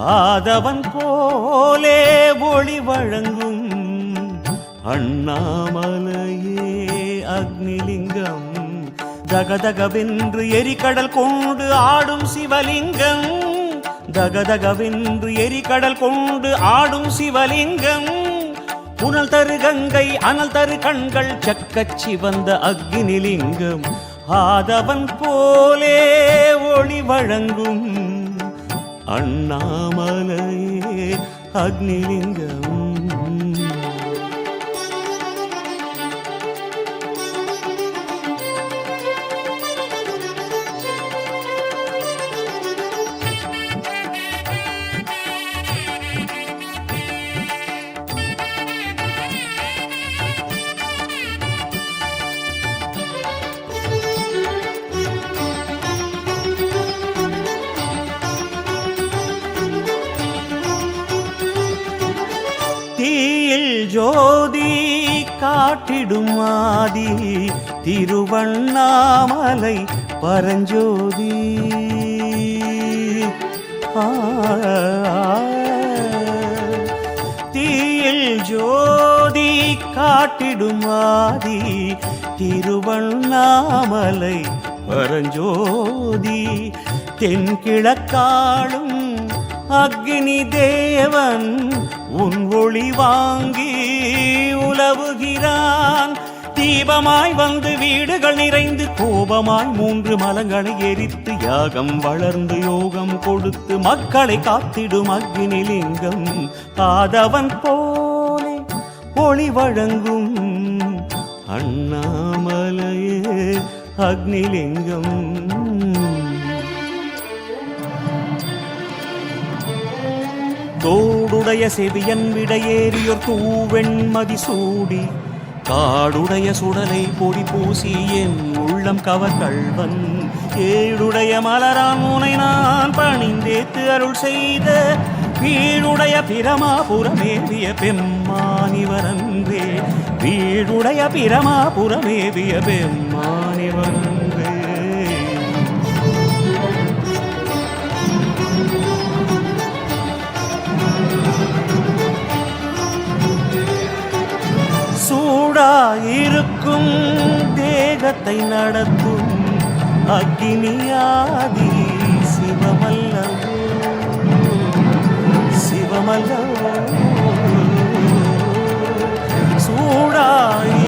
ஆதவன் போலே ஒளி வழங்கும் அண்ணாமலையே அக்னிலிங்கம். தகதகவென்று எரிகடல் கொண்டு ஆடும் சிவலிங்கம். தகதகவென்று எரிகடல் கொண்டு ஆடும் சிவலிங்கம். புனல் தரு கங்கை அனல் தரு கண்கள் சக்கச் சிவந்த அக்னிலிங்கம். ஆதவன் போலே ஒளி வழங்கும் அண்ணாமலையே அக்னிலிங்கம் ஜோதி காட்டிடும் ஆதி திருவண்ணாமலை பரஞ்சோதி தீயில் ஜோதி காட்டிடும் ஆதி திருவண்ணாமலை பரஞ்சோதி தென்கிழக்காளும் அக்னி தேவன் உன் ஒளி வாங்கி உலவுகிறான். தீபமாய் வந்து வீடுகள் நிறைந்து கோபமாய் மூன்று மலங்களை எரித்து யாகம் வளர்ந்து யோகம் கொடுத்து மக்களை காத்திடும் அக்னிலிங்கம் ஆதவன் போலே ஒளி வழங்கும் அண்ணாமலையே அக்னிலிங்கம். தோடுடைய செவியன் விடையேறியோர் தூவெண்மதி சூடி காடுடைய சுடலை பொடி பூசி என் உள்ளம் கவர் கள்வன். ஏழுடைய மலரான் முனை நான் பணிந்தேத்து அருள் செய்த வீடுடைய பிரமாபுரமேவிய பெம்மானிவரன்றே வீடுடைய பிரமாபுரமேவிய பெம்மானிவரன் ஒன்றாயிருக்கும் தேகத்தை நடத்தும் அக்னியாதி சிவமல்லவோ. சிவமல்லவோ. சூடா